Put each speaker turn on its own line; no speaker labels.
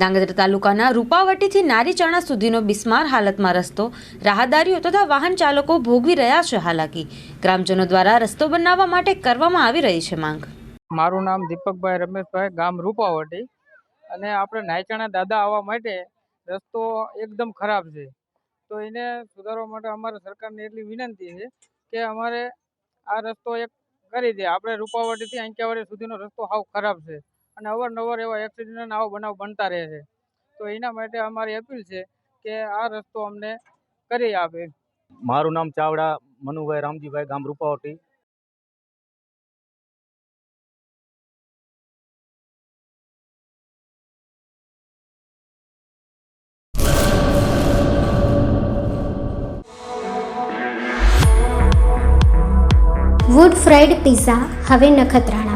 ધાંગધ્રા તાલુકાના રૂપાવટીથી નારીચાણા સુધીનો બિસ્માર હાલતમાં રસ્તો, રાહદારીઓ તથા વાહન ચાલકો ભોગવી રહ્યા છે હાલાકી. ગ્રામજનો દ્વારા રસ્તો બનાવવા માટે કરવામાં આવી રહી છે માંગ.
મારું નામ દીપકભાઈ રમેશભાઈ, ગામ રૂપાવટી. અને આપણે નાયચાણા દાદા આવવા માટે રસ્તો એકદમ ખરાબ છે. તો એને સુધારવા માટે અમારે સરકારને એટલી વિનંતી છે કે અમારે આ રસ્તો એક કરી દે. આપણે રૂપાવટીથી અંક્યાવાડી સુધીનો રસ્તો સાવ ખરાબ છે. અને અવારનવાર એવા એક્સિડન્ટ અને આવા બનાવ બનતા રહે છે. તો એના માટે અમારી અપીલ છે કે આ રસ્તો અમને કરી આપે.
મારું નામ ચાવડા મનુભાઈ રામજીભાઈ ગામ રૂપાવટી.
વુડ ફ્રાઈડ પિઝા હવે નખત્રાણામાં